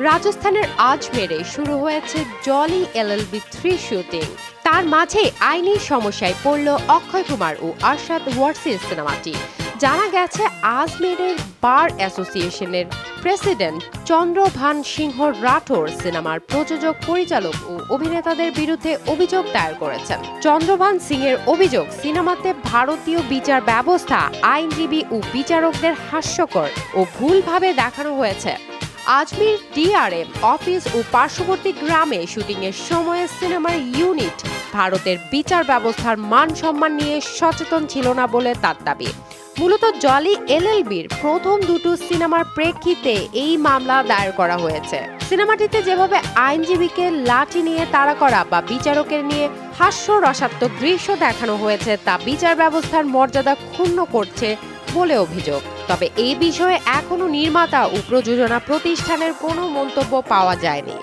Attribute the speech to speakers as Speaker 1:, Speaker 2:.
Speaker 1: রাজস্থানের আজমেরে শুরু হয়েছে জলি এলএলবি থ্রি শুটিং তার মাঝে আইনি সমস্যায় পড়ল অক্ষয় কুমার ও আরশাদ ওয়ার্সির সিনেমাটি। জানা গেছে আজমেরের বার অ্যাসোসিয়েশনের প্রেসিডেন্ট চন্দ্রভান সিংহ রাঠোর সিনেমার প্রযোজক, পরিচালক ও অভিনেতাদের বিরুদ্ধে অভিযোগ দায়ের করেছেন। চন্দ্রভান সিং এর অভিযোগ, সিনেমাতে ভারতীয় বিচার ব্যবস্থা, আইনজীবী ও বিচারকদের হাস্যকর ও ভুলভাবে দেখানো হয়েছে। আজমির ডিআরএম অফিস ও পার্শ্ববর্তী গ্রামে শুটিংয়ের সময় সিনেমার ইউনিট, ভারতের বিচার ব্যবস্থার মান সম্মান নিয়ে সচেতন ছিল না বলে তার দাবি। মূলত জলি এলএলবির প্রথম দুটো সিনেমার প্রেক্ষিতে এই মামলা দায়ের করা হয়েছে। সিনেমাটিতে যেভাবে আইনজীবীকে লাঠি নিয়ে তাড়া করা বা বিচারকের নিয়ে হাস্যরসাত্মক দৃশ্য দেখানো হয়েছে, তা বিচার ব্যবস্থার মর্যাদা ক্ষুণ্ণ করছে বলে অভিযোগ। তবে এই বিষয়ে এখনও নির্মাতা ও প্রযোজনা প্রতিষ্ঠানের কোনো মন্তব্য পাওয়া যায়নি।